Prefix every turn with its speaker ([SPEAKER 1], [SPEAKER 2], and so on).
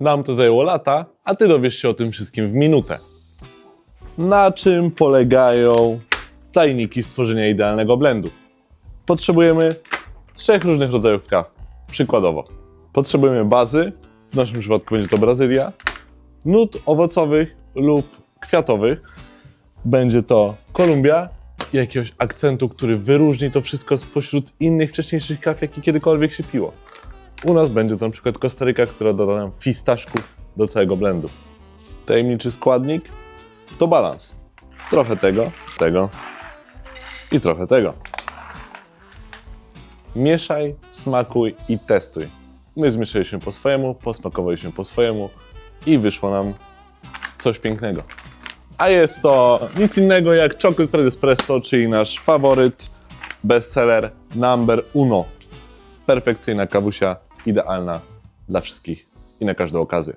[SPEAKER 1] Nam to zajęło lata, a ty dowiesz się o tym wszystkim w minutę. Na czym polegają tajniki stworzenia idealnego blendu? Potrzebujemy trzech różnych rodzajów kaw. Przykładowo, potrzebujemy bazy, w naszym przypadku będzie to Brazylia, nut owocowych lub kwiatowych, będzie to Kolumbia jakiegoś akcentu, który wyróżni to wszystko spośród innych wcześniejszych kaw, jakie kiedykolwiek się piło. U nas będzie to na przykład Kostaryka, która doda nam fistaszków do całego blendu. Tajemniczy składnik to balans. Trochę tego, tego i trochę tego. Mieszaj, smakuj i testuj. My zmieszaliśmy po swojemu, posmakowaliśmy po swojemu i wyszło nam coś pięknego. A jest to nic innego jak Chocolate Press Espresso, czyli nasz faworyt, bestseller number uno. Perfekcyjna kawusia, idealna dla wszystkich i na każdą okazję.